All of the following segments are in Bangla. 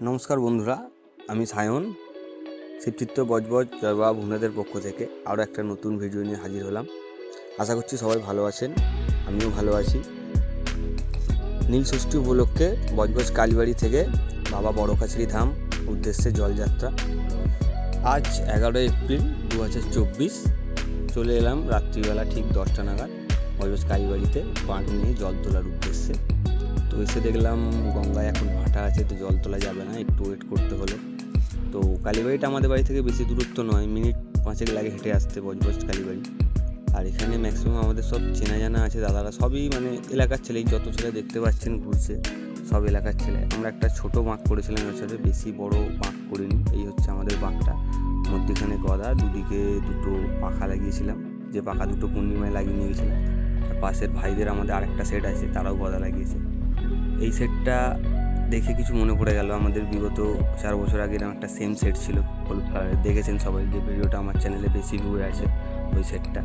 নমস্কার বন্ধুরা, আমি সায়ন। শিবচিত্র বজবজ জয়বা ভুনাদের পক্ষ থেকে আরও একটা নতুন ভিডিও নিয়ে হাজির হলাম। আশা করছি সবাই ভালো আছেন, আমিও ভালো আছি। নীল ষষ্ঠী উপলক্ষে বজবজ কালীবাড়ি থেকে বাবা বড় কাছারি ধাম উদ্দেশ্যে জলযাত্রা। আজ এগারোই এপ্রিল দু হাজার চব্বিশ, চলে এলাম রাত্রিবেলা ঠিক দশটা নাগাদ বজবজ কালীবাড়িতে বাঁক নিয়ে জল তোলার উদ্দেশ্যে। তো এসে দেখলাম গঙ্গায় এখন ভাটা আছে, তো জল তোলা যাবে না, একটু ওয়েট করতে হলো। তো কালীবাড়িটা আমাদের বাড়ি থেকে বেশি দূরত্ব নয়, মিনিট পাঁচেক লাগে হেঁটে আসতে বজবজ কালীবাড়ি। আর এখানে ম্যাক্সিমাম আমাদের সব চেনা জানা আছে, দাদারা সবই মানে এলাকার ছেলেই, যত ছেলে দেখতে পাচ্ছেন ঘুরছে, সব এলাকার ছেলে। আমরা একটা ছোট বাঁক করেছিলাম বছরে, বেশি বড় বাঁক করিনি, এই হচ্ছে আমাদের বাঁকটা। মধ্যেখানে গদা, দুদিকে দুটো পাখা লাগিয়েছিলাম, যে পাখা দুটো পূর্ণিমায় লাগিয়ে নিয়ে গেছিলাম আর পাশের ভাইদের আমাদের আরেকটা সেট আছে, তারাও গদা লাগিয়েছে। এই সেটটা দেখে কিছু মনে পড়ে গেল আমাদের। বিগত চার বছর আগে এরকম একটা সেম সেট ছিল। হলুদ কালারের দেখেছেন সবাই যে ভিডিওটা আমার চ্যানেলে বেশি ভিউ আছে ওই সেটটা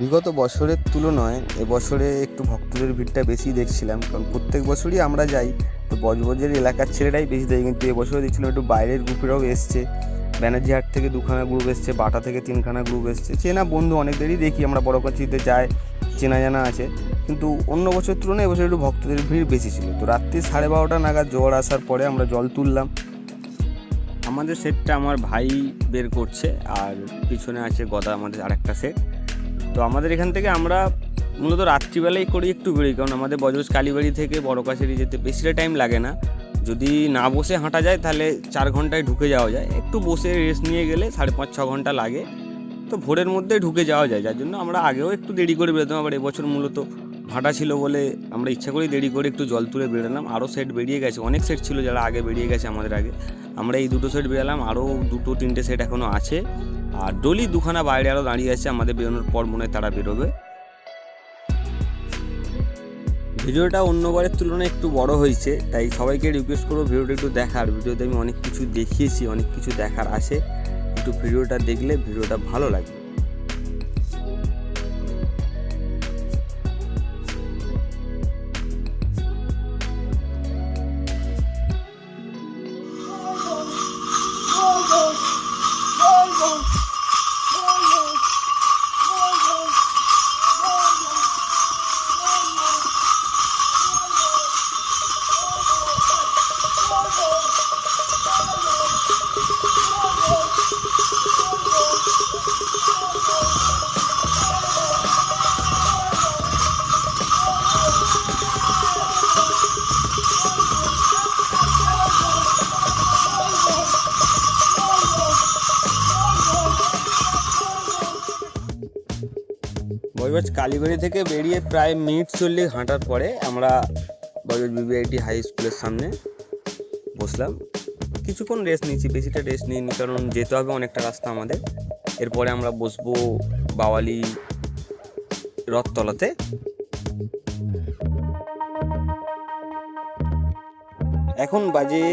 বিগত বছরের তুলনায় এবছরে একটু ভক্তদের ভিড়টা বেশি দেখছিলাম, কারণ প্রত্যেক বছরই আমরা যাই। তো বজবজের এলাকার ছেলেরাই বেশি দেয়, কিন্তু এবছরে দেখছিলাম একটু বাইরের গ্রুপেরাও এসছে। ব্যানার্জি হাট থেকে দুখানা গ্রুপ এসছে, বাটা থেকে তিনখানা গ্রুপ এসছে। চেনা বন্ধু অনেক অনেকদেরই দেখি, আমরা বড় কাছিতে যাই। চেনা জানা আছে, কিন্তু অন্য বছর তুলনায় এবছর একটু ভক্তদের ভিড় বেশি ছিল। তো রাত্রি সাড়ে বারোটা নাগাদ জোয়ার আসার পরে আমরা জল তুললাম। আমাদের সেটটা আমার ভাই বের করছে, আর পিছনে আছে গদা আমাদের আরেকটা সেট। তো আমাদের এখান থেকে আমরা মূলত রাত্রিবেলাই করি একটু বেরোই, কারণ আমাদের বজবজ কালীবাড়ি থেকে বড় কাছেরই যেতে বেশিটা টাইম লাগে না। যদি না বসে হাঁটা যায়, তাহলে চার ঘন্টায় ঢুকে যাওয়া যায়। একটু বসে রেস্ট নিয়ে গেলে সাড়ে পাঁচ, ছ ঘণ্টা লাগে। তো ভোরের মধ্যে ঢুকে যাওয়া যায়, যার জন্য আমরা আগেও একটু দেরি করে বেরোতাম। আবার এবছর মূলত ভাটা ছিল বলে আমরা ইচ্ছা করেই দেরি করে একটু জল তুলে বেরোলাম। আরও সেট বেরিয়ে গেছে। অনেক সেট ছিল যারা আগে বেরিয়ে গেছে আমাদের আগে। আমরা এই দুটো সেট বেরালাম। আরও দুটো, তিনটে সেট এখনও আছে। আর ডলি দুখানা বাইরে আরও দাঁড়িয়ে আছে। আমাদের বেরোনোর পর মনে হয় তারা বেরোবে। ভিডিওটা অন্যবারের তুলনায় একটু বড় হয়েছে। তাই সবাইকে রিকোয়েস্ট করব ভিডিওটা একটু দেখার। ভিডিওতে আমি অনেক কিছু দেখিয়েছি, অনেক কিছু দেখার আছে। একটু ভিডিওটা দেখলে ভিডিওটা ভালো লাগবে। বজবজ কালীবাড়ি থেকে বেরিয়ে প্রায় মিনিট চল্লিশ হাঁটার পরে আমরা বজবজ বিবিআইটি হাই স্কুলের সামনে বসলাম। কিছুক্ষণ রেস্ট নিয়েছি, বেশিটা রেস্ট নিইনি, কারণ যেতে হবে অনেকটা রাস্তা আমাদের। এরপরে আমরা বসবো বাওয়ালি রথতলাতে। এখন বাজে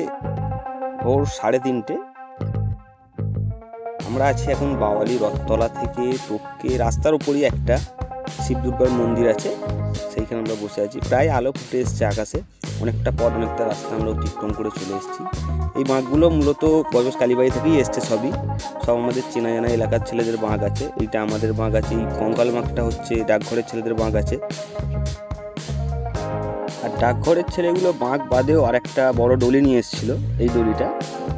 ভোর সাড়ে তিনটে। আমরা আছি এখন বাওয়ালি রথতলা থেকে টপকে, রাস্তার উপরই একটা। শিব দুর্গার মন্দির আছে, সেইখানে আমরা বসে আছি। প্রায় আলো ফুটে এসছে আকাশে, অনেকটা পথ, অনেকটা রাস্তা আমরা অতিক্রম করে চলে এসেছি। এই বাঁকগুলো মূলত বজস কালীবাড়ি থেকেই এসছে সবই। সব আমাদের চেনা জানা এলাকার ছেলেদের বাঁক আছে। এইটা আমাদের বাঁক আছে, এই কঙ্কাল বাঁকটা হচ্ছে ডাকঘরের ছেলেদের বাঁক আছে। আর ডাকঘরের ছেলেগুলো বাঁক বাদেও আর একটা বড় ডলি নিয়ে এসেছিল, এই ডলিটা।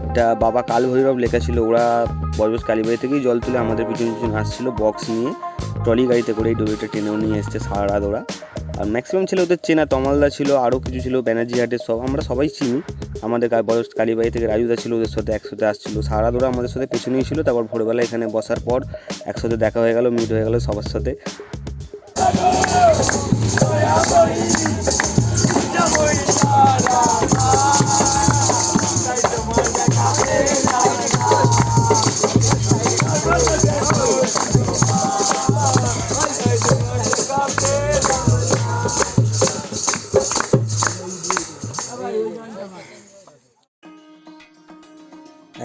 এটা বাবা কাল ভৈরব লেখা ছিল, ওরা বজবজ কালীবাড়ি থেকেই জল তুলে আমাদের পিছন পিছন আসছিল বক্স নিয়ে। ট্রলি গাড়িতে করে এই টেনেও নিয়ে এসছে সারা ওরা আর ম্যাক্সিমাম ছিল ওদের চেনা, তমালদা ছিল, আরও কিছু ছিল, ব্যানার্জি হাটের সব, আমরা সবাই চিনি। আমাদের বয়স কালীবাড়ি থেকে রাজুদা ছিল, ওদের সাথে একসাথে আসছিল। সারা দৌড়া আমাদের সাথে পেছনেই ছিল, তারপর ভোরবেলা এখানে বসার পর একসাথে দেখা হয়ে গেল মিট হয়ে গেল সবার সাথে।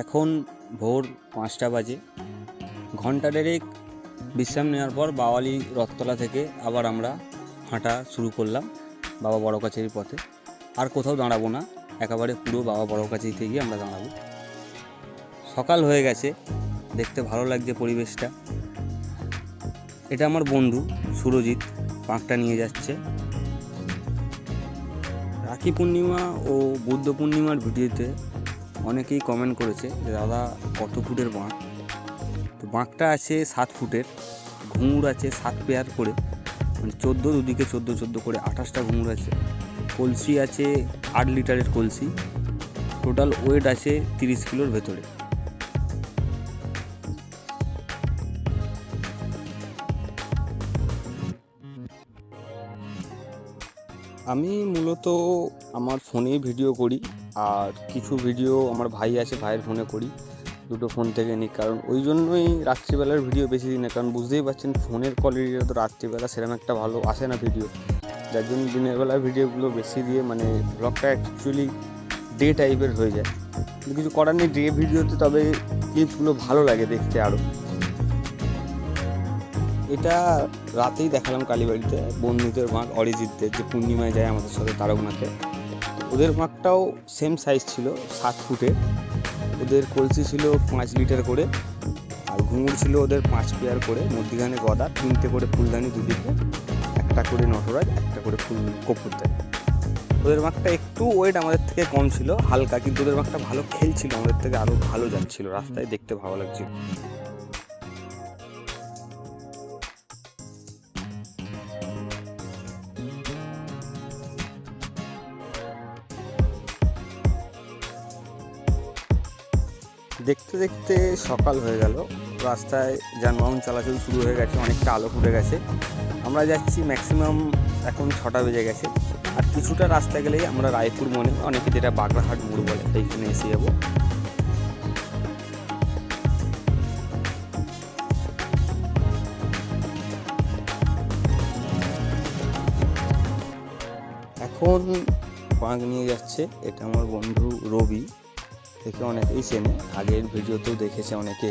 এখন ভোর পাঁচটা বাজে। ঘণ্টা দেড়েক বিশ্রাম নেওয়ার পর বাওয়ালি রথতলা থেকে আবার আমরা হাঁটা শুরু করলাম বাবা বড় কাছারির পথে। আর কোথাও দাঁড়াবো না, একেবারে পুরো বাবা বড় কাছেই গিয়ে আমরা দাঁড়াবো। সকাল হয়ে গেছে, দেখতে ভালো লাগছে পরিবেশটা। এটা আমার বন্ধু সুরজিৎ, পাঁকটা নিয়ে যাচ্ছে। রাখি পূর্ণিমা ও বুদ্ধ পূর্ণিমার ভিডিওতে অনেকেই কমেন্ট করেছে যে, দাদা, কত ফুটের বাঁক? তো বাঁকটা আছে সাত ফুটের, ঘুঙুর আছে সাত পেয়ার করে মানে চোদ্দ, দুদিকে চোদ্দ চোদ্দ করে আঠাশটা ঘুঙুর আছে। কলসি আছে আট লিটারের কলসি, টোটাল ওয়েট আছে তিরিশ কিলোর ভেতরে। আমি মূলত আমার ফোনেই ভিডিও করি আর কিছু ভিডিও আমার ভাই আছে, ভাইয়ের ফোনে করি। দুটো ফোন থেকে নিই, কারণ ওই জন্যই রাত্রিবেলার ভিডিও বেশি দিই না, কারণ বুঝতেই পারছেন ফোনের কোয়ালিটিটা তো রাত্রিবেলা সেরকম একটা ভালো আসে না ভিডিও। যার জন্য দিনের বেলার ভিডিওগুলো বেশি দিয়ে মানে ব্লগটা অ্যাকচুয়ালি ডে টাইপের হয়ে যায়। কিছু করার নেই ডে ভিডিওতে তবে ক্লিপগুলো ভালো লাগে দেখতে আরও এটা রাতেই দেখালাম কালীবাড়িতে, বন্ধুদের মাঠ, অরিজিৎদের, যে পূর্ণিমায় যায় আমাদের সাথে তারকনাথে। ওদের মাঠটাও সেম সাইজ ছিল, সাত ফুটের ওদের কলসি ছিল পাঁচ লিটার করে, আর ঘুঙুর ছিল ওদের পাঁচ পেয়ার করে, মধ্যিখানে গদা, তিনটে করে ফুলদানি দুদিকে, একটা করে নটরাজ, একটা করে ফুল কপুর দেয় ওদের মাঠটা একটু ওয়েট আমাদের থেকে কম ছিল, হালকা, কিন্তু ওদের মাঠটা ভালো খেলছিল, আমাদের থেকে আরও ভালো যাচ্ছিল, রাস্তায় দেখতে ভালো লাগছিল। দেখতে দেখতে সকাল হয়ে গেল। রাস্তায় যানবাহন চলাচল শুরু হয়ে গেছে, অনেকটা আলো ফুটে গেছে। আমরা যাচ্ছি ম্যাক্সিমাম এখন ছটা বেজে গেছে। আর কিছুটা রাস্তা গেলেই আমরা রায়পুর মনে অনেকে যেটা বাগড়াহাট, মোড় বলে, সেইখানে এসে যাব। এখন পাঁক নিয়ে যাচ্ছে, এটা আমার বন্ধু রবি। দেখে অনেকেই চেনে। আগের ভিডিওতেও দেখেছে অনেকে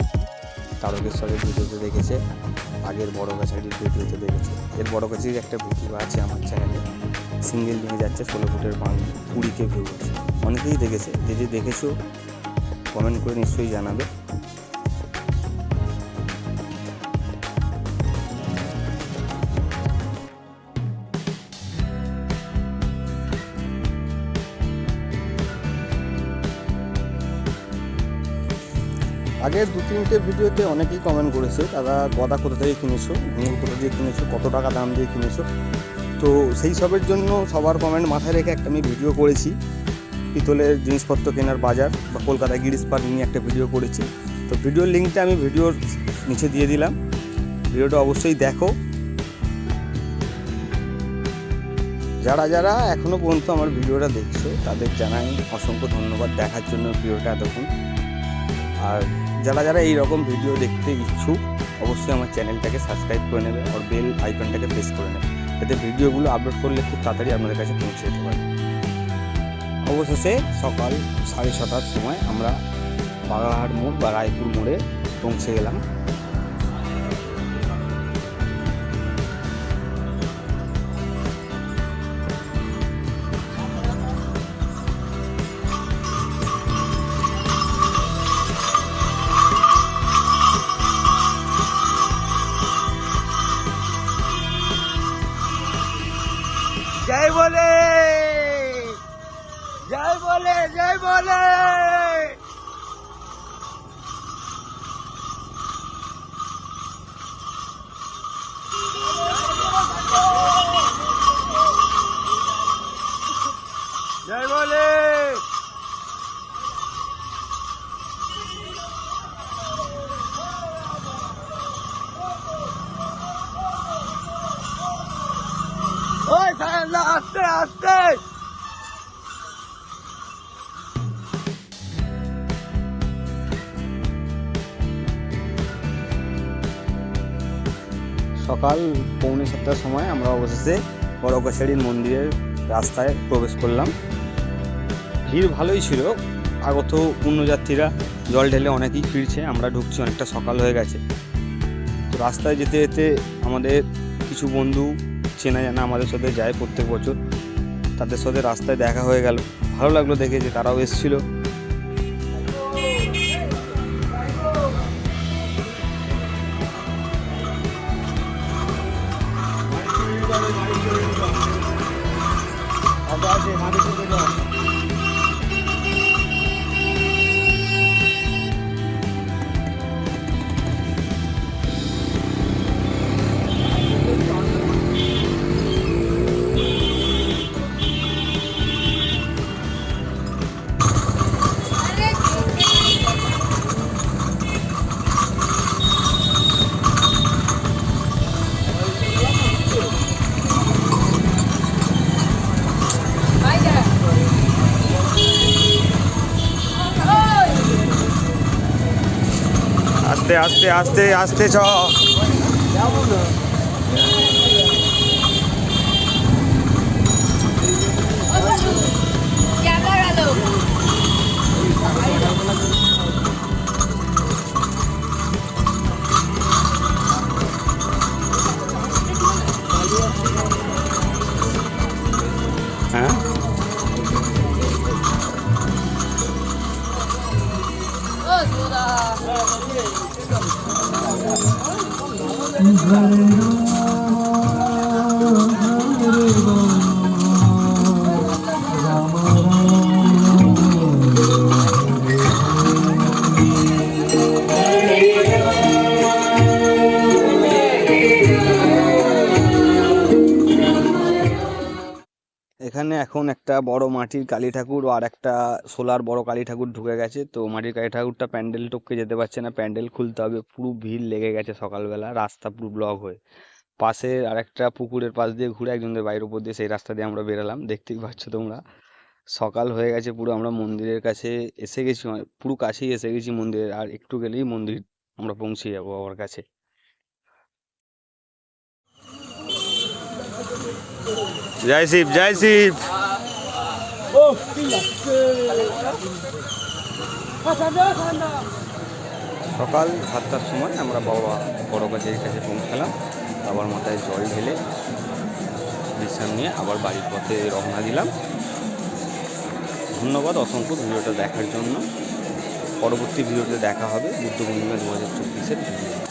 তারকেশ্বরের ভিডিওতে দেখেছে, আগের বড় কাছারির ভিডিওতে দেখেছে। এর বড় কাছারির একটা ভিডিও আছে আমার চ্যানেলে সিঙ্গেল নিয়ে যাচ্ছে, ষোলো ফুটের পাঁক কুড়িকে ভিউ আছে অনেকেই দেখেছে। যে যে দেখেছ কমেন্ট করে নিশ্চয়ই জানাবে। আগের দু তিনটে ভিডিওতে অনেকেই কমেন্ট করেছে দাদা গদা কোথা থেকে কিনেছো ঘুঙুর কোথা দিয়ে কিনেছো, কত টাকা দাম দিয়ে কিনেছো। তো সেই সবের জন্য সবার কমেন্ট মাথায় রেখে একটা আমি ভিডিও করেছি, পিতলের জিনিসপত্র কেনার বাজার বা কলকাতা গিরিশ পার্ক নিয়ে একটা ভিডিও করেছি। তো ভিডিওর লিঙ্কটা আমি ভিডিওর নিচে দিয়ে দিলাম। ভিডিওটা অবশ্যই দেখো। যারা যারা এখনও পর্যন্ত আমার ভিডিওটা দেখছ, তাদের জানাই অসংখ্য ধন্যবাদ দেখার জন্য ভিডিওটা এতক্ষণ। আর যারা যারা এই রকম ভিডিও দেখতে ইচ্ছুক, অবশ্যই আমার চ্যানেলটাকে সাবস্ক্রাইব করে নেবে আর বেল আইকনটাকে প্রেস করে নেবে। যাতে ভিডিওগুলো আপলোড করলে খুব তাড়াতাড়ি আপনাদের কাছে পৌঁছে যেতে পারে অবশেষে সকাল সাড়ে ছটার সময় আমরা বাগাহাট মোড় বা রায়পুর মোড়ে পৌঁছে গেলাম। সকাল পৌনে সাতটার সময় আমরা অবশেষে বড় কাছারির মন্দিরের রাস্তায় প্রবেশ করলাম। ভিড় ভালোই ছিল। আগত পুণ্যযাত্রীরা জল ঢেলে অনেকেই ফিরছে, আমরা ঢুকছি, অনেকটা সকাল হয়ে গেছে। তো রাস্তায় যেতে যেতে আমাদের কিছু বন্ধু চেনা জানা আমাদের সাথে যায় প্রত্যেক বছর। তাদের সাথে রাস্তায় দেখা হয়ে গেল। ভালো লাগল দেখে যে তারাও এসেছিল। আস্তে আস্তে আস্তে আস্তে চ এখানে একটা বড় মাটির কালী ঠাকুর আর একটা সোলার বড় কালী ঠাকুর ঢুকে গেছে। তো মাটির কালী ঠাকুরটা প্যান্ডেল টপকে যেতে পারছে না। প্যান্ডেল খুলতে হবে। পুরো ভিড় লেগে গেছে সকালবেলা। রাস্তা পুরো ব্লক হয়ে। পাশে আরেকটা পুকুরের পাশ দিয়ে ঘুরে একজনদের বাইরের উপর দিয়ে সেই রাস্তা দিয়ে আমরা বেরোলাম। দেখতেই পাচ্ছ তোমরা। সকাল হয়ে গেছে পুরো। আমরা মন্দিরের কাছে এসে গেছি। পুরো কাছেই এসে গেছি মন্দিরের আর একটু গেলেই মন্দির। আমরা পৌঁছে যাব বাবার কাছে। জয় শিব জয় শিব। সকাল সাতটার সময় আমরা বাবা বড় গাছের কাছে পৌঁছালাম। বাবার মাথায় জল ঢেলে বিশ্রাম নিয়ে আবার বাড়ির পথে রওনা দিলাম। ধন্যবাদ অসংখ্য ভিডিওটা দেখার জন্য। পরবর্তী ভিডিওতে দেখা হবে বুদ্ধ পূর্ণিমা দু হাজার চব্বিশের ভিডিও